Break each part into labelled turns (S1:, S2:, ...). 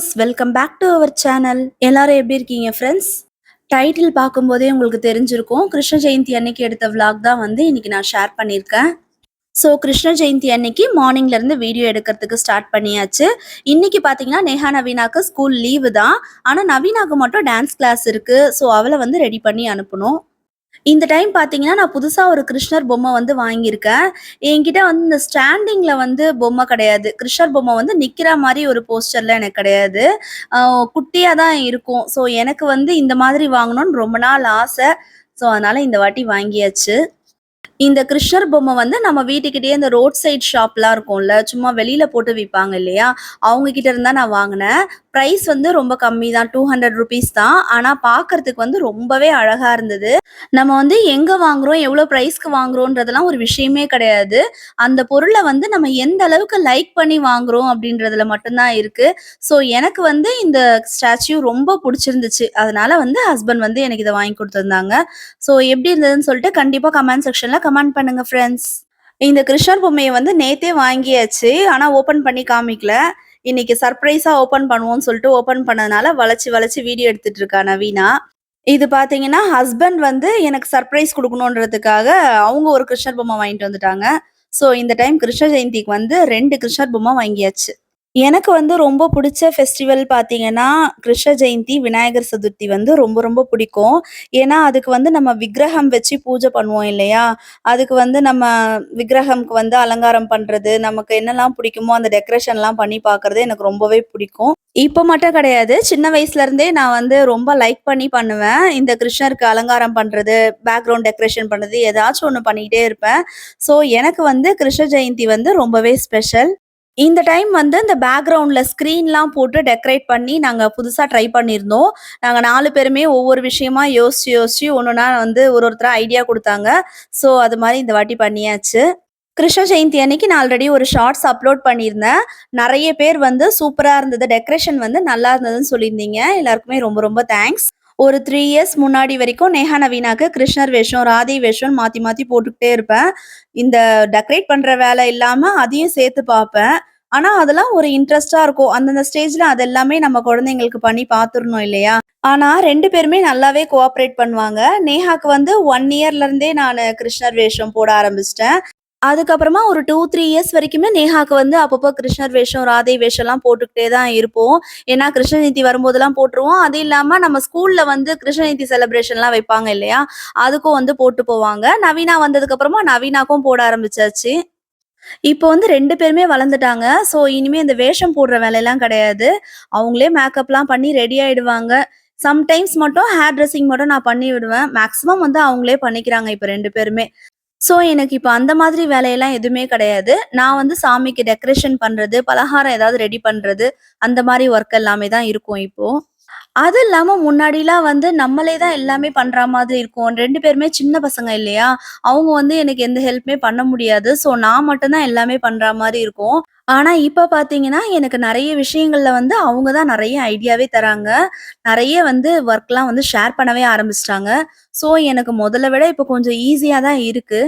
S1: Friends welcome back to our channel எல்லாரும் எப்படி இருக்கீங்க ஃப்ரெண்ட்ஸ் டைட்டில் பார்க்கும்போதே உங்களுக்கு தெரிஞ்சிருக்கும். கிருஷ்ண ஜெயந்தி அன்னைக்கு எடுத்த விளாக் தான் வந்து இன்னைக்கு நான் ஷேர் பண்ணியிருக்கேன். ஸோ கிருஷ்ண ஜெயந்தி அன்னைக்கு மார்னிங்ல இருந்து வீடியோ எடுக்கிறதுக்கு ஸ்டார்ட் பண்ணியாச்சு. இன்னைக்கு பார்த்தீங்கன்னா நேஹா நவீனாக்கு ஸ்கூல் லீவு தான். ஆனால் நவீனாக்கு மட்டும் டான்ஸ் கிளாஸ் இருக்கு. ஸோ அவளை வந்து ரெடி பண்ணி அனுப்பணும். இந்த டைம் பார்த்தீங்கன்னா நான் புதுசாக ஒரு கிருஷ்ணர் பொம்மை வந்து வாங்கியிருக்கேன். என்கிட்ட வந்து இந்த ஸ்டாண்டிங்கில் வந்து பொம்மை கிடையாது. கிருஷ்ணர் பொம்மை வந்து நிற்கிற மாதிரி ஒரு போஸ்டரில் எனக்கு கிடையாது. குட்டியாக தான் இருக்கும். ஸோ எனக்கு வந்து இந்த மாதிரி வாங்கணும்னு ரொம்ப நாள் ஆசை. ஸோ அதனால் இந்த வாட்டி வாங்கியாச்சு. இந்த கிருஷ்ணர் பொம்மை வந்து நம்ம வீட்டுக்கிட்டே இந்த ரோட் சைட் ஷாப்லாம் இருக்கும்ல சும்மா வெளியில போட்டு விற்பாங்க இல்லையா? அவங்க கிட்ட இருந்தா நான் வாங்கினேன். ப்ரைஸ் வந்து ரொம்ப கம்மி தான். டூ ஹண்ட்ரட் ருபீஸ் தான். ஆனால் பார்க்கறதுக்கு வந்து ரொம்பவே அழகாக இருந்தது. நம்ம வந்து எங்கே வாங்குறோம் எவ்வளோ ப்ரைஸ்க்கு வாங்குறோன்றதெல்லாம் ஒரு விஷயமே கிடையாது. அந்த பொருளை வந்து நம்ம எந்த அளவுக்கு லைக் பண்ணி வாங்குறோம் அப்படின்றதுல மட்டும்தான் இருக்குது ஸோ எனக்கு வந்து இந்த ஸ்டாச்சு ரொம்ப பிடிச்சிருந்துச்சு. அதனால வந்து ஹஸ்பண்ட் வந்து எனக்கு இதை வாங்கி கொடுத்துருந்தாங்க. ஸோ எப்படி இருந்ததுன்னு சொல்லிட்டு கண்டிப்பாக கமெண்ட் செக்ஷனில் கமெண்ட் பண்ணுங்கள் ஃப்ரெண்ட்ஸ் இந்த கிருஷ்ணர் பொம்மையை வந்து நேத்தே வாங்கியாச்சு. ஆனால் ஓப்பன் பண்ணி காமிக்கல. இன்னைக்கு சர்ப்ரைஸா ஓபன் பண்ணுவோம்னு சொல்லிட்டு ஓபன் பண்ணதுனால வளைச்சு வளைச்சு வீடியோ எடுத்துட்டு இருக்கா நவீனா. இது பாத்தீங்கன்னா ஹஸ்பண்ட் வந்து எனக்கு சர்ப்ரைஸ் கொடுக்கணுன்றதுக்காக அவங்க ஒரு கிருஷ்ணர் பொம்மை வாங்கிட்டு வந்துட்டாங்க. ஸோ இந்த டைம் கிருஷ்ண ஜெயந்திக்கு வந்து ரெண்டு கிருஷ்ணர் பொம்மை வாங்கியாச்சு. எனக்கு வந்து ரொம்ப பிடிச்ச ஃபெஸ்டிவல் பார்த்தீங்கன்னா கிருஷ்ண ஜெயந்தி விநாயகர் சதுர்த்தி வந்து ரொம்ப ரொம்ப பிடிக்கும். ஏன்னா அதுக்கு வந்து நம்ம விக்கிரகம் வச்சு பூஜை பண்ணுவோம் இல்லையா? அதுக்கு வந்து நம்ம விக்கிரகம்க்கு வந்து அலங்காரம் பண்றது நமக்கு என்னெல்லாம் பிடிக்குமோ அந்த டெக்கரேஷன்லாம் பண்ணி பார்க்கறது எனக்கு ரொம்பவே பிடிக்கும். இப்போ மட்டும் கிடையாது சின்ன வயசுலேருந்தே நான் வந்து ரொம்ப லைக் பண்ணி பண்ணுவேன். இந்த கிருஷ்ணருக்கு அலங்காரம் பண்றது பேக்ரவுண்ட் டெக்கரேஷன் பண்றது ஏதாச்சும் ஒன்று பண்ணிக்கிட்டே இருப்பேன். ஸோ எனக்கு வந்து கிருஷ்ண ஜெயந்தி வந்து ரொம்பவே ஸ்பெஷல் இந்த டைம் வந்து இந்த பேக்ரவுண்டில் ஸ்க்ரீன்லாம் போட்டு டெக்கரேட் பண்ணி நாங்கள் புதுசாக ட்ரை பண்ணியிருந்தோம். நாங்கள் நாலு பேருமே ஒவ்வொரு விஷயமா யோசிச்சு யோசிச்சு ஒன்றுனா வந்து ஒரு ஒருத்தர் ஐடியா கொடுத்தாங்க. ஸோ அது மாதிரி இந்த வாட்டி பண்ணியாச்சு. கிருஷ்ண ஜெயந்தி அன்னைக்கு நான் ஆல்ரெடி ஒரு ஷார்ட்ஸ் அப்லோட் பண்ணியிருந்தேன். நிறைய பேர் வந்து சூப்பராக இருந்தது. டெக்கரேஷன் வந்து நல்லா இருந்ததுன்னு சொல்லியிருந்தீங்க. எல்லாருக்குமே ரொம்ப ரொம்ப தேங்க்ஸ் ஒரு த்ரீ இயர்ஸ் முன்னாடி வரைக்கும் நேஹா நவீனாக்கு கிருஷ்ணர் வேஷம் ராதை வேஷம் மாத்தி மாத்தி போட்டுக்கிட்டே இருப்பேன். இந்த டெக்கரேட் பண்ற வேலை இல்லாம அதையும் சேர்த்து பார்ப்பேன். ஆனா அதெல்லாம் ஒரு இன்ட்ரெஸ்டா இருக்கும். அந்தந்த ஸ்டேஜ்ல அது எல்லாமே நம்ம குழந்தைங்களுக்கு பண்ணி பார்த்துடணும் இல்லையா? ஆனா ரெண்டு பேருமே நல்லாவே கோஆப்ரேட் பண்ணுவாங்க. நேஹாக்கு வந்து ஒன் இயர்ல இருந்தே நான் கிருஷ்ணர் வேஷம் போட ஆரம்பிச்சிட்டேன். அதுக்கப்புறமா ஒரு டூ த்ரீ இயர்ஸ் வரைக்குமே நேஹாக்கு வந்து அப்பப்போ கிருஷ்ணர் வேஷம் ராதை வேஷம்லாம் போட்டுக்கிட்டே தான் இருப்போம். ஏன்னா கிருஷ்ண ஜெயந்தி வரும்போதெல்லாம் போட்டுருவோம். அது இல்லாம நம்ம ஸ்கூல்ல வந்து கிருஷ்ண ஜெயந்தி செலிப்ரேஷன்லாம் வைப்பாங்க இல்லையா? அதுக்கும் வந்து போட்டு போவாங்க. நவீனா வந்ததுக்கு அப்புறமா நவீனாக்கும் போட ஆரம்பிச்சாச்சு. இப்போ வந்து ரெண்டு பேருமே வளர்ந்துட்டாங்க. ஸோ இனிமே இந்த வேஷம் போடுற வேலையெல்லாம் கிடையாது. அவங்களே மேக்கப்லாம் பண்ணி ரெடி ஆயிடுவாங்க. சம்டைம்ஸ் மட்டும் ஹேர் ட்ரெஸ்ஸிங் மட்டும் நான் பண்ணி விடுவேன் மேக்ஸிமம் வந்து அவங்களே பண்ணிக்கிறாங்க இப்போ ரெண்டு பேருமே. ஸோ எனக்கு இப்போ அந்த மாதிரி வேலையெல்லாம் எதுவுமே கிடையாது. நான் வந்து சாமிக்கு டெக்கரேஷன் பண்றது பலகாரம் ஏதாவது ரெடி பண்றது அந்த மாதிரி ஒர்க் எல்லாமே தான் இருக்கும் இப்போ. அது இல்லாம முன்னாடிலாம் வந்து நம்மளே தான் எல்லாமே பண்ற மாதிரி இருக்கும். ரெண்டு பேருமே சின்ன பசங்க இல்லையா? அவங்க வந்து எனக்கு எந்த ஹெல்ப்புமே பண்ண முடியாது. ஸோ நான் மட்டும்தான் எல்லாமே பண்ற மாதிரி இருக்கும். ஆனா இப்ப பாத்தீங்கன்னா எனக்கு நிறைய விஷயங்கள்ல வந்து அவங்க தான் நிறைய ஐடியாவே தராங்க. நிறைய வந்து ஒர்க்லாம் வந்து ஷேர் பண்ணவே ஆரம்பிச்சிட்டாங்க. ஸோ எனக்கு முதல்ல விட இப்போ கொஞ்சம் ஈஸியா தான் இருக்கு.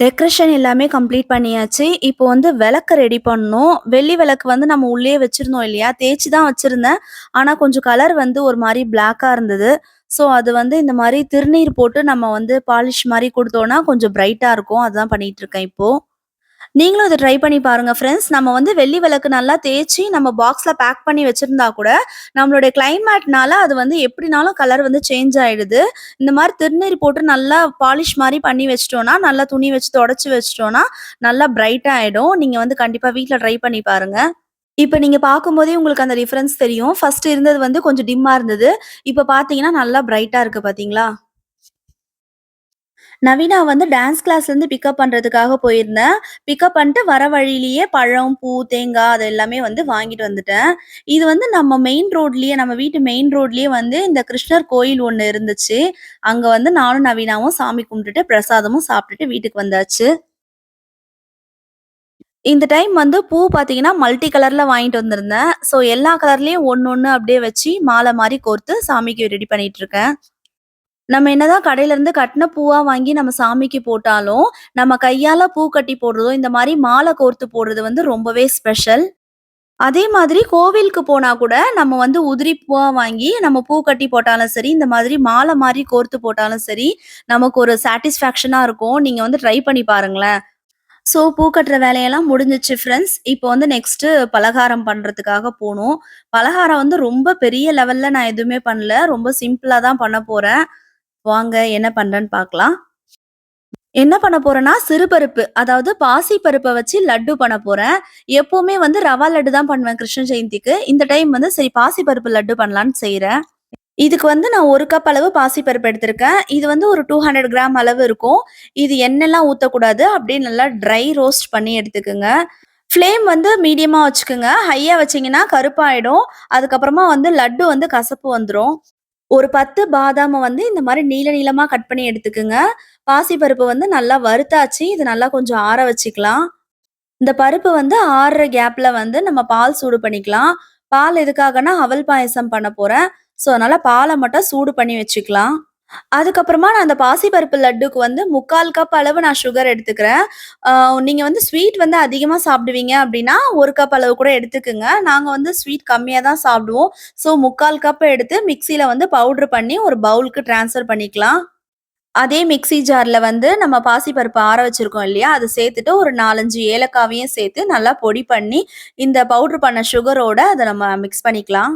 S1: டெக்கரேஷன் எல்லாமே கம்ப்ளீட் பண்ணியாச்சு. இப்போ வந்து விளக்கு ரெடி பண்ணணும். வெள்ளி விளக்கு வந்து நம்ம உள்ளே வச்சிருந்தோம் இல்லையா? தேய்ச்சி தான் வச்சுருந்தேன். ஆனால் கொஞ்சம் கலர் வந்து ஒரு மாதிரி பிளாக்காக இருந்தது. ஸோ அது வந்து இந்த மாதிரி திருநீர் போட்டு நம்ம வந்து பாலிஷ் மாதிரி கொடுத்தோன்னா கொஞ்சம் பிரைட்டாக இருக்கும். அதுதான் பண்ணிகிட்ருக்கேன் இருக்கேன் நீங்களும் இதை ட்ரை பண்ணி பாருங்க ஃப்ரெண்ட்ஸ் நம்ம வந்து வெள்ளி விளக்கு நல்லா தேய்ச்சி நம்ம பாக்ஸ்ல பேக் பண்ணி வச்சிருந்தா கூட நம்மளுடைய கிளைமேட்னால அது வந்து எப்படினாலும் கலர் வந்து சேஞ்ச் ஆயிடுது. இந்த மாதிரி திருநீர் போட்டு நல்லா பாலிஷ் மாதிரி பண்ணி வச்சிட்டோம்னா நல்லா துணி வச்சு தொடச்சி வச்சிட்டோம்னா நல்லா பிரைட்டா ஆயிடும். நீங்க வந்து கண்டிப்பா வீட்டில் ட்ரை பண்ணி பாருங்க. இப்போ நீங்க பார்க்கும்போதே உங்களுக்கு அந்த டிஃபரன்ஸ் தெரியும். ஃபர்ஸ்ட் இருந்தது வந்து கொஞ்சம் டிம்மா இருந்தது. இப்போ பாத்தீங்கன்னா நல்லா பிரைட்டா இருக்கு பாத்தீங்களா? நவீனா வந்து டான்ஸ் கிளாஸ்ல இருந்து பிக்கப் பண்றதுக்காக போயிருந்தேன். பிக்கப் பண்ணிட்டு வர வழியிலேயே பழம் பூ தேங்காய் அது எல்லாமே வந்து வாங்கிட்டு வந்துட்டேன். இது வந்து நம்ம மெயின் ரோட்லயே நம்ம வீட்டு மெயின் ரோட்லயே வந்து இந்த கிருஷ்ணர் கோயில் ஒன்று இருந்துச்சு. அங்க வந்து நானும் நவீனாவும் சாமி கும்பிட்டுட்டு பிரசாதமும் சாப்பிட்டுட்டு வீட்டுக்கு வந்தாச்சு. இந்த டைம் வந்து பூ பார்த்தீங்கன்னா மல்டி கலர்ல வாங்கிட்டு வந்திருந்தேன். ஸோ எல்லா கலர்லயும் ஒன்று ஒன்று அப்படியே வச்சு மாலை மாதிரி கோர்த்து சாமிக்கு ரெடி பண்ணிட்டு இருக்கேன். நம்ம என்னதான் கடையில இருந்து கட்டின பூவா வாங்கி நம்ம சாமிக்கு போட்டாலும், நம்ம கையால பூ கட்டி போடுறதோ, இந்த மாதிரி மாலை கோர்த்து போடுறது வந்து ரொம்பவே ஸ்பெஷல். அதே மாதிரி கோவிலுக்கு போனா கூட நம்ம வந்து உதிரி பூவா வாங்கி நம்ம பூ கட்டி போட்டாலும் சரி, இந்த மாதிரி மாலை மாதிரி கோர்த்து போட்டாலும் சரி, நமக்கு ஒரு சாட்டிஸ்ஃபேக்ஷனா இருக்கும். நீங்க வந்து ட்ரை பண்ணி பாருங்களேன். ஸோ பூ கட்டுற வேலையெல்லாம் முடிஞ்சிச்சு ஃப்ரெண்ட்ஸ். இப்போ வந்து நெக்ஸ்ட்டு பலகாரம் பண்றதுக்காக போகணும் பலகாரம் வந்து ரொம்ப பெரிய லெவல்ல நான் எதுவுமே பண்ணல. ரொம்ப சிம்பிளா தான் பண்ண போறேன். வாங்க என்ன பண்றேன்னு பார்க்கலாம். என்ன பண்ண போறேன்னா, சிறுபருப்பு அதாவது பாசி பருப்பை வச்சு லட்டு பண்ண போறேன். எப்பவுமே வந்து ரவா லட்டு தான் பண்ணுவேன் கிருஷ்ண ஜெயந்திக்கு. இந்த டைம் வந்து சரி பாசி பருப்பு லட்டு பண்ணலான்னு செய்யறேன் இதுக்கு வந்து நான் ஒரு கப் அளவு பாசி பருப்பு எடுத்திருக்கேன். இது வந்து ஒரு 200 கிராம் அளவு இருக்கும். இது எண்ணெய்லாம் ஊத்தக்கூடாது. அப்படியே நல்லா ட்ரை ரோஸ்ட் பண்ணி எடுத்துக்கோங்க ஃப்ளேம் வந்து மீடியமாக வச்சுக்கோங்க ஹையாக வச்சீங்கன்னா கருப்பாயிடும். அதுக்கப்புறமா வந்து லட்டு வந்து கசப்பு வந்துடும் ஒரு பத்து பாதாமை வந்து இந்த மாதிரி நீள நீளமாக கட் பண்ணி எடுத்துக்கங்க. பாசி பருப்பு வந்து நல்லா வறுத்தாச்சு. இது நல்லா கொஞ்சம் ஆற வச்சுக்கலாம். இந்த பருப்பு வந்து ஆறுற கேப்பில் வந்து நம்ம பால் சூடு பண்ணிக்கலாம். பால் எதுக்காகன்னா, அவல் பாயசம் பண்ண போகிறேன் ஸோ, அதனால் பாலை மட்டும் சூடு பண்ணி வச்சுக்கலாம். அதுக்கப்புறமா நான் அந்த பாசிப்பருப்பு லட்டுக்கு வந்து 3/4 கப் அளவு நான் சுகர் எடுத்துக்கிறேன். நீங்கள் வந்து ஸ்வீட் வந்து அதிகமாக சாப்பிடுவீங்க அப்படின்னா, ஒரு கப் அளவு கூட எடுத்துக்கங்க. நாங்கள் வந்து ஸ்வீட் கம்மியாக தான் சாப்பிடுவோம். ஸோ, 3/4 கப் எடுத்து மிக்சியில் வந்து பவுட்ரு பண்ணி ஒரு பவுலுக்கு ட்ரான்ஸ்ஃபர் பண்ணிக்கலாம். அதே மிக்ஸி ஜாரில் வந்து நம்ம பாசிப்பருப்பு ஆற வச்சுருக்கோம் இல்லையா? அதை சேர்த்துட்டு ஒரு 4, 5 ஏலக்காவையும் சேர்த்து நல்லா பொடி பண்ணி, இந்த பவுட்ரு பண்ண சுகரோட அதை நம்ம மிக்ஸ் பண்ணிக்கலாம்.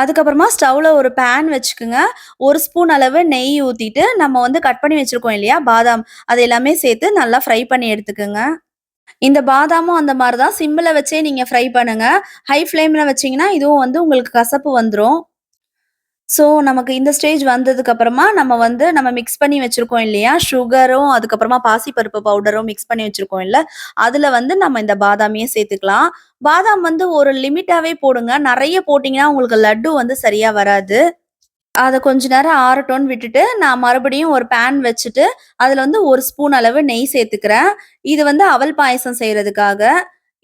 S1: அதுக்கப்புறமா ஸ்டவ்வில் ஒரு பேன் வச்சுக்கோங்க. ஒரு ஸ்பூன் அளவு நெய் ஊற்றிட்டு நம்ம வந்து கட் பண்ணி வச்சிருக்கோம் இல்லையா? பாதாம். அது எல்லாமே சேர்த்து நல்லா ஃப்ரை பண்ணி எடுத்துக்கோங்க. இந்த பாதாமும் அந்த மாதிரி தான் சிம்மில் வச்சே நீங்கள் ஃப்ரை பண்ணுங்கள் ஹை ஃப்ளேமில் வச்சிங்கன்னா இதுவும் வந்து உங்களுக்கு கசப்பு வந்துடும் ஸோ, நமக்கு இந்த ஸ்டேஜ் வந்ததுக்கு அப்புறமா நம்ம வந்து நம்ம மிக்ஸ் பண்ணி வச்சிருக்கோம் இல்லையா? சுகரும், அதுக்கப்புறமா பாசிப்பருப்பு பவுடரும் மிக்ஸ் பண்ணி வச்சிருக்கோம் இல்ல, அதுல வந்து நம்ம இந்த பாதாமையும் சேர்த்துக்கலாம். பாதாம் வந்து ஒரு லிமிட்டாவே போடுங்க. நிறைய போட்டீங்கன்னா, உங்களுக்கு லட்டு வந்து சரியா வராது. அதை கொஞ்ச நேரம் ஆறட்டும்னு விட்டுட்டு, நான் மறுபடியும் ஒரு பேன் வச்சுட்டு, அதுல வந்து ஒரு ஸ்பூன் அளவு நெய் சேர்த்துக்கிறேன். இது வந்து அவல் பாயசம் செய்கிறதுக்காக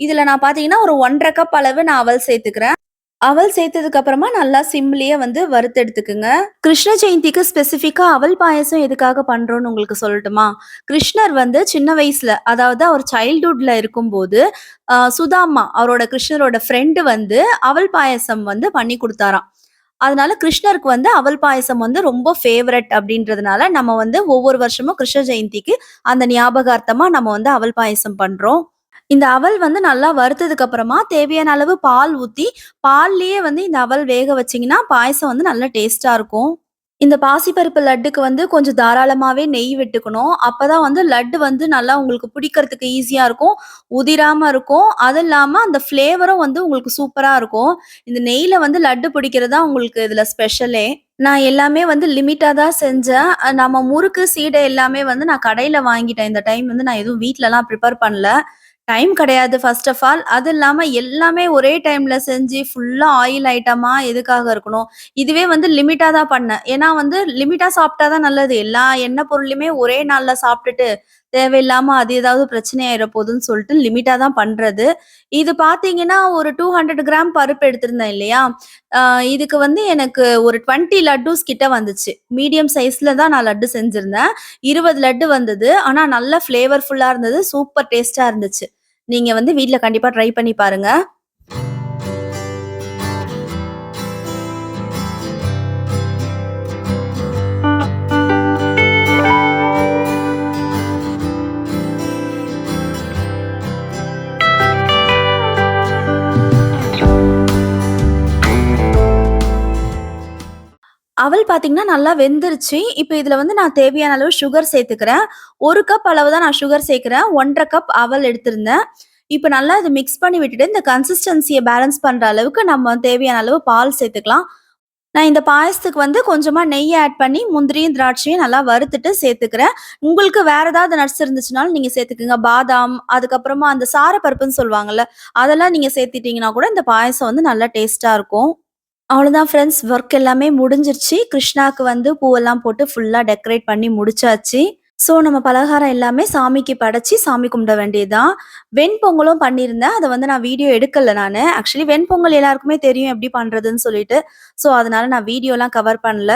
S1: இதுல நான் பார்த்தீங்கன்னா, ஒரு 1 1/2 கப் அளவு நான் அவல் சேர்த்துக்கிறேன். அவல் சேர்த்ததுக்கு அப்புறமா நல்லா சிம்லயே வந்து வறுத்தெடுத்துக்குங்க. கிருஷ்ண ஜெயந்திக்கு ஸ்பெசிஃபிக்கா அவல் பாயசம் எதுக்காக பண்றோம்னு உங்களுக்கு சொல்லட்டுமா? கிருஷ்ணர் வந்து சின்ன வயசுல, அதாவது அவர் சைல்ட்ஹுட்ல இருக்கும்போது, சுதாமா அவரோட கிருஷ்ணரோட ஃப்ரெண்டு வந்து அவல் பாயசம் வந்து பண்ணி கொடுத்தாராம் அதனால கிருஷ்ணருக்கு வந்து அவல் பாயசம் வந்து ரொம்ப ஃபேவரட் அப்படின்றதுனால, நம்ம வந்து ஒவ்வொரு வருஷமும் கிருஷ்ண ஜெயந்திக்கு அந்த ஞாபகார்த்தமா நம்ம வந்து அவல் பாயசம் பண்றோம். இந்த அவல் வந்து நல்லா வறுத்ததுக்கு அப்புறமா தேவையான அளவு பால் ஊத்தி, பால்லயே வந்து இந்த அவல் வேக வச்சிங்கன்னா பாயசம் வந்து நல்ல டேஸ்ட்டாக இருக்கும். இந்த பாசிப்பருப்பு லட்டுக்கு வந்து கொஞ்சம் தாராளமாகவே நெய் விட்டுக்கணும். அப்பதான் வந்து லட்டு வந்து நல்லா உங்களுக்கு பிடிக்கிறதுக்கு ஈஸியாக இருக்கும். உதிராமல் இருக்கும். அது இல்லாமல் அந்த ஃப்ளேவரும் வந்து உங்களுக்கு சூப்பராக இருக்கும். இந்த நெய்யில் வந்து லட்டு பிடிக்கிறது தான் உங்களுக்கு இதில் ஸ்பெஷலே. நான் எல்லாமே வந்து லிமிட்டாக தான் செஞ்சேன். நம்ம முறுக்கு, சீடை எல்லாமே வந்து நான் கடையில் வாங்கிட்டேன். இந்த டைம் வந்து நான் எதுவும் வீட்டிலலாம் ப்ரிப்பேர் பண்ணல. டைம் கிடையாது ஃபர்ஸ்ட் ஆஃப் ஆல். அது இல்லாமல் எல்லாமே ஒரே டைமில் செஞ்சு ஃபுல்லாக ஆயில் ஐட்டமாக எதுக்காக இருக்கணும்? இதுவே வந்து லிமிட்டாக தான் பண்ணேன். ஏன்னா வந்து லிமிட்டாக சாப்பிட்டா தான் நல்லது. எல்லா எண்ணெய் பொருளையுமே ஒரே நாளில் சாப்பிட்டுட்டு, தேவையில்லாமல் அது ஏதாவது பிரச்சனை ஆயிட போதுன்னு சொல்லிட்டு லிமிட்டாக தான் பண்ணுறது இது பார்த்தீங்கன்னா, ஒரு 200 கிராம் பருப்பு எடுத்திருந்தேன் இல்லையா? இதுக்கு வந்து எனக்கு ஒரு 20 லட்டூஸ் கிட்ட வந்துச்சு. மீடியம் சைஸில் தான் நான் லட்டு செஞ்சிருந்தேன். 20 லட்டு வந்தது. ஆனால் நல்ல ஃப்ளேவர்ஃபுல்லாக இருந்தது. சூப்பர் டேஸ்ட்டாக இருந்துச்சு. நீங்க வந்து வீட்ல கண்டிப்பா ட்ரை பண்ணி பாருங்க. அவல் பார்த்தீங்கன்னா, நல்லா வெந்துருச்சு. இப்போ இதில் வந்து நான் தேவையான அளவு சுகர் சேர்த்துக்கிறேன். ஒரு கப் அளவு தான் நான் சுகர் சேர்க்குறேன் ஒன்றரை கப் அவல் எடுத்திருந்தேன். இப்போ நல்லா இதை மிக்ஸ் பண்ணி விட்டுட்டு, இந்த கன்சிஸ்டன்சியை பேலன்ஸ் பண்ணுற அளவுக்கு நம்ம தேவையான அளவு பால் சேர்த்துக்கலாம். நான் இந்த பாயசத்துக்கு வந்து கொஞ்சமாக நெய் ஆட் பண்ணி முந்திரியும், திராட்சையும் நல்லா வறுத்துட்டு சேர்த்துக்கிறேன். உங்களுக்கு வேற ஏதாவது நட்ஸ் இருந்துச்சுனாலும் நீங்கள் சேர்த்துக்குங்க பாதாம், அதுக்கப்புறமா அந்த சாரப்பருப்புன்னு சொல்லுவாங்கல்ல, அதெல்லாம் நீங்கள் சேர்த்துட்டீங்கன்னா கூட இந்த பாயசம் வந்து நல்லா டேஸ்ட்டாக இருக்கும். அவ்வளோதான் ஃப்ரெண்ட்ஸ். ஒர்க் எல்லாமே முடிஞ்சிருச்சு. கிருஷ்ணாவுக்கு வந்து பூவெல்லாம் போட்டு ஃபுல்லாக டெக்கரேட் பண்ணி முடிச்சாச்சு. ஸோ, நம்ம பலகாரம் எல்லாமே சாமிக்கு படைச்சி சாமி கும்பிட வேண்டியதுதான் வெண்பொங்கலும் பண்ணியிருந்தேன். அதை வந்து நான் வீடியோ எடுக்கல நான் ஆக்சுவலி வெண்பொங்கல் எல்லாருக்குமே தெரியும் எப்படி பண்ணுறதுன்னு சொல்லிட்டு. ஸோ, அதனால நான் வீடியோலாம் கவர் பண்ணல.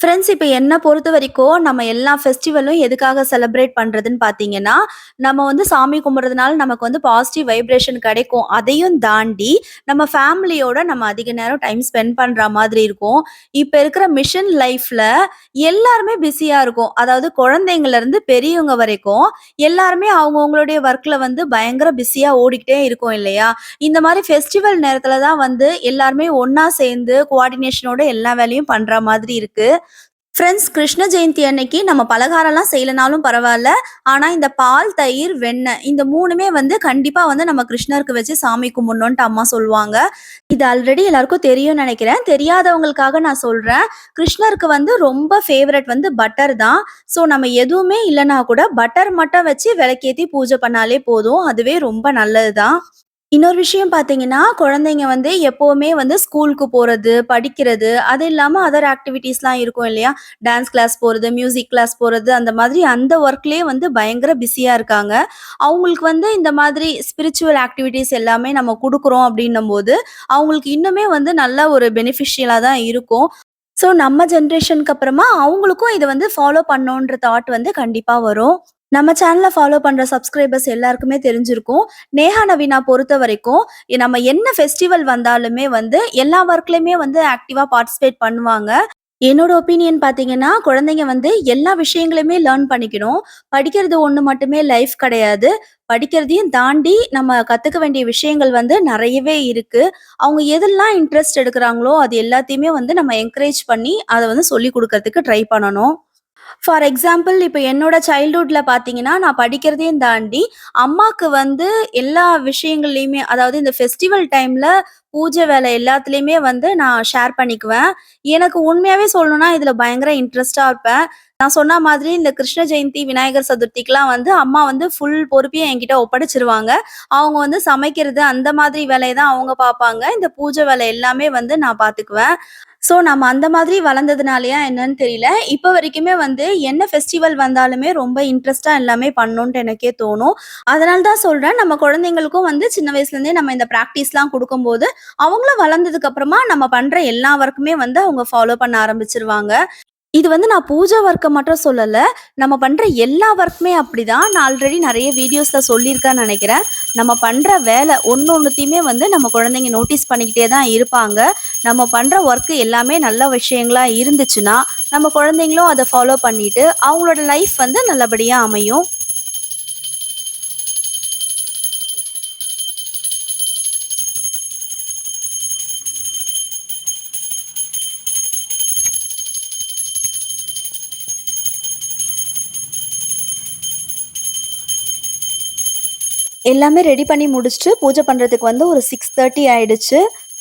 S1: ஃப்ரெண்ட்ஸ் இப்போ என்ன பொறுத்தவரைக்கும், நம்ம எல்லா ஃபெஸ்டிவலும் எதுக்காக செலிப்ரேட் பண்ணுறதுன்னு பார்த்தீங்கன்னா, நம்ம வந்து சாமி கும்பிட்றதுனால நமக்கு வந்து பாசிட்டிவ் வைப்ரேஷன் கிடைக்கும். அதையும் தாண்டி நம்ம ஃபேமிலியோட நம்ம அதிக நேரம் டைம் ஸ்பெண்ட் பண்ணுற மாதிரி இருக்கும். இப்போ இருக்கிற மிஷன் லைஃப்பில் எல்லாருமே பிஸியாக இருக்கும் அதாவது குழந்தைங்கள்லேருந்து பெரியவங்க வரைக்கும் எல்லாருமே அவங்கவுங்களுடைய ஒர்க்கில் வந்து பயங்கர பிஸியாக ஓடிக்கிட்டே இருக்கோம் இல்லையா? இந்த மாதிரி ஃபெஸ்டிவல் நேரத்தில் தான் வந்து எல்லாருமே ஒன்றா சேர்ந்து கோஆர்டினேஷனோட எல்லா வேலையும் பண்ணுற மாதிரி இருக்குது ஃப்ரெண்ட்ஸ் கிருஷ்ண ஜெயந்தி அன்னைக்கு நம்ம பலகாரம்லாம் செய்யலனாலும் பரவாயில்ல ஆனால் இந்த பால், தயிர், வெண்ணெய் இந்த மூணுமே வந்து கண்டிப்பாக வந்து நம்ம கிருஷ்ணருக்கு வச்சு சாமி கும்பிடணுன்ட்டு அம்மா சொல்லுவாங்க. இது ஆல்ரெடி எல்லாருக்கும் தெரியும்னு நினைக்கிறேன் தெரியாதவங்களுக்காக நான் சொல்கிறேன் கிருஷ்ணருக்கு வந்து ரொம்ப ஃபேவரட் வந்து பட்டர் தான். ஸோ நம்ம எதுவுமே இல்லைனா கூட பட்டர் மட்டும் வச்சு விளக்கேத்தி பூஜை பண்ணாலே போதும். அதுவே ரொம்ப நல்லது தான். இன்னொரு விஷயம் பார்த்தீங்கன்னா, குழந்தைங்க வந்து எப்போவுமே வந்து ஸ்கூலுக்கு போகிறது படிக்கிறது, அது இல்லாமல் அதர் ஆக்டிவிட்டீஸ்லாம் இருக்கும் இல்லையா? டான்ஸ் கிளாஸ் போகிறது மியூசிக் கிளாஸ் போகிறது அந்த மாதிரி அந்த ஒர்க்லேயே வந்து பயங்கர பிஸியாக இருக்காங்க. அவங்களுக்கு வந்து இந்த மாதிரி ஸ்பிரிச்சுவல் ஆக்டிவிட்டீஸ் எல்லாமே நம்ம குடுக்குறோம் அப்படின்னும்போது, அவங்களுக்கு இன்னுமே வந்து நல்ல ஒரு பெனிஃபிஷியலாக தான் இருக்கும். ஸோ நம்ம ஜென்ரேஷனுக்கு அப்புறமா அவங்களுக்கும் இதை வந்து ஃபாலோ பண்ணோன்ற தாட் வந்து கண்டிப்பாக வரும். நம்ம சேனலை ஃபாலோ பண்ற சப்ஸ்கிரைபர்ஸ் எல்லாருக்குமே தெரிஞ்சிருக்கும். நேஹா நவீனா பொறுத்தவரைக்கும், நம்ம என்ன ஃபெஸ்டிவல் வந்தாலுமே வந்து எல்லா ஒர்க்லயுமே வந்து ஆக்டிவா பார்ட்டிசிபேட் பண்ணுவாங்க. என்னோட ஒப்பீனியன் பார்த்தீங்கன்னா, குழந்தைங்க வந்து எல்லா விஷயங்களையுமே லேர்ன் பண்ணிக்கணும். படிக்கிறது ஒன்று மட்டுமே லைஃப் கிடையாது. படிக்கிறதையும் தாண்டி நம்ம கற்றுக்க வேண்டிய விஷயங்கள் வந்து நிறையவே இருக்குது அவங்க எதெல்லாம் இன்ட்ரெஸ்ட் எடுக்கிறாங்களோ அது எல்லாத்தையுமே வந்து நம்ம என்கரேஜ் பண்ணி, அதை வந்து சொல்லிக் கொடுக்கறதுக்கு ட்ரை பண்ணணும். ஃபார் எக்ஸாம்பிள் இப்போ என்னோட சைல்ட்ஹுட்டில் பார்த்தீங்கன்னா, நான் படிக்கிறதையும் தாண்டி, அம்மாவுக்கு வந்து எல்லா விஷயங்கள்லையுமே அதாவது இந்த ஃபெஸ்டிவல் டைமில் பூஜை வேலை எல்லாத்துலேயுமே வந்து நான் ஷேர் பண்ணிக்குவேன். எனக்கு உண்மையாகவே சொல்லணும்னா, இதில் பயங்கர இன்ட்ரெஸ்டாக இருப்பேன். நான் சொன்ன மாதிரி இந்த கிருஷ்ண ஜெயந்தி, விநாயகர் சதுர்த்திக்கெலாம் வந்து அம்மா வந்து ஃபுல் பொறுப்பையும் என்கிட்ட ஒப்படைச்சிருவாங்க அவங்க வந்து சமைக்கிறது அந்த மாதிரி வேலையை தான் அவங்க பார்ப்பாங்க. இந்த பூஜை வேலை எல்லாமே வந்து நான் பார்த்துக்குவேன். ஸோ நம்ம அந்த மாதிரி வளர்ந்ததுனாலயா என்னன்னு தெரியல. இப்போ வரைக்குமே வந்து என்ன ஃபெஸ்டிவல் வந்தாலுமே ரொம்ப இன்ட்ரெஸ்டாக எல்லாமே பண்ணணுன்ட்டு எனக்கே தோணும். அதனால தான் சொல்கிறேன் நம்ம குழந்தைங்களுக்கும் வந்து சின்ன வயசுலேருந்தே நம்ம இந்த ப்ராக்டிஸ்லாம் கொடுக்கும்போது அவங்களும் வளர்ந்ததுக்கு அப்புறமா நம்ம பண்ற எல்லா ஒர்க்குமே வந்து அவங்க ஃபாலோ பண்ண ஆரம்பிச்சிருவாங்க இது வந்து நான் பூஜா ஒர்க்கை மட்டும் சொல்லலை நம்ம பண்ற எல்லா ஒர்க்குமே அப்படிதான். நான் ஆல்ரெடி நிறைய வீடியோஸ்ல சொல்லியிருக்கேன்னு நினைக்கிறேன் நம்ம பண்ற வேலை ஒன்று ஒன்றுத்தையுமே வந்து நம்ம குழந்தைங்க நோட்டீஸ் பண்ணிக்கிட்டே தான் இருப்பாங்க. நம்ம பண்ற ஒர்க்கு எல்லாமே நல்ல விஷயங்களா இருந்துச்சுன்னா, நம்ம குழந்தைங்களும் அதை ஃபாலோ பண்ணிட்டு, அவங்களோட லைஃப் வந்து நல்லபடியாக அமையும். எல்லாமே ரெடி பண்ணி முடிச்சுட்டு, பூஜை பண்ணுறதுக்கு வந்து ஒரு 6:30 ஆயிடுச்சு.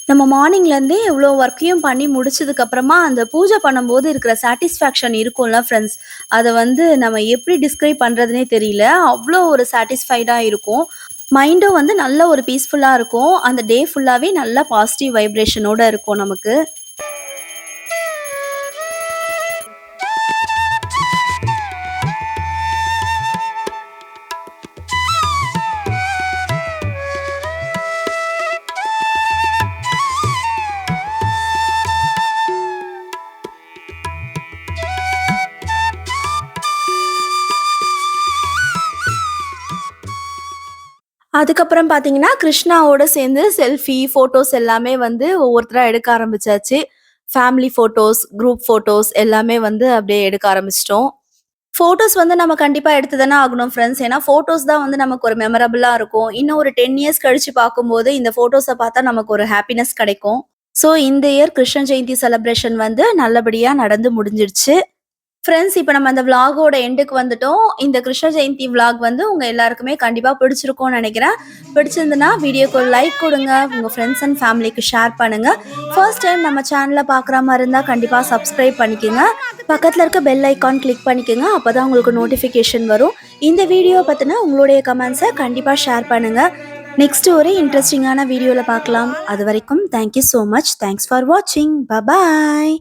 S1: நம்ம மார்னிங்லேருந்தே இவ்வளோ ஒர்க்கையும் பண்ணி முடிச்சதுக்கப்புறமா அந்த பூஜை பண்ணும்போது இருக்கிற சாட்டிஸ்ஃபேக்ஷன் இருக்கும்ல ஃப்ரெண்ட்ஸ், அதை வந்து நம்ம எப்படி டிஸ்கிரைப் பண்ணுறதுனே தெரியல. அவ்வளோ ஒரு சாட்டிஸ்ஃபைடாக இருக்கும். மைண்டும் வந்து நல்ல ஒரு பீஸ்ஃபுல்லாக இருக்கும். அந்த டே ஃபுல்லாகவே நல்ல பாசிட்டிவ் வைப்ரேஷனோட இருக்கும் நமக்கு. அதுக்கப்புறம் பார்த்தீங்கன்னா, கிருஷ்ணாவோட சேர்ந்து செல்ஃபி, ஃபோட்டோஸ் எல்லாமே வந்து ஒவ்வொருத்தராக எடுக்க ஆரம்பிச்சாச்சு. ஃபேமிலி ஃபோட்டோஸ், குரூப் ஃபோட்டோஸ் எல்லாமே வந்து அப்படியே எடுக்க ஆரம்பிச்சிட்டோம் ஃபோட்டோஸ் வந்து நம்ம கண்டிப்பாக எடுத்து தானே ஆகணும் ஃப்ரெண்ட்ஸ். ஏன்னா ஃபோட்டோஸ் தான் வந்து நமக்கு ஒரு மெமரபுளாக இருக்கும். இன்னும் ஒரு 10 இயர்ஸ் கழிச்சு பார்க்கும்போது, இந்த ஃபோட்டோஸை பார்த்தா நமக்கு ஒரு ஹாப்பினஸ் கிடைக்கும். ஸோ இந்த இயர் கிருஷ்ண ஜெயந்தி செலிப்ரேஷன் வந்து நல்லபடியாக நடந்து முடிஞ்சிடுச்சு ஃப்ரெண்ட்ஸ் இப்போ நம்ம அந்த விளாகோட எண்டுக்கு வந்துட்டோம். இந்த கிருஷ்ண ஜெயந்தி விளாக் வந்து உங்கள் எல்லாருக்குமே கண்டிப்பாக பிடிச்சிருக்கும்னு நினைக்கிறேன் பிடிச்சிருந்துன்னா வீடியோக்கு லைக் கொடுங்க உங்கள் ஃப்ரெண்ட்ஸ் அண்ட் ஃபேமிலிக்கு ஷேர் பண்ணுங்கள் ஃபர்ஸ்ட் டைம் நம்ம சேனலில் பார்க்குற மாதிரி இருந்தால் கண்டிப்பாக சப்ஸ்கிரைப் பண்ணிக்கங்க. பக்கத்தில் இருக்க பெல் ஐக்கான் கிளிக் பண்ணிக்கங்க. அப்பதான் உங்களுக்கு நோட்டிஃபிகேஷன் வரும். இந்த வீடியோ பார்த்தினா உங்களுடைய கமெண்ட்ஸை கண்டிப்பாக ஷேர் பண்ணுங்கள் நெக்ஸ்ட் ஒரு இன்ட்ரெஸ்டிங்கான வீடியோவில் பார்க்கலாம். அதுவரைக்கும் thank you so much. Thanks for வாட்சிங். Bye bye.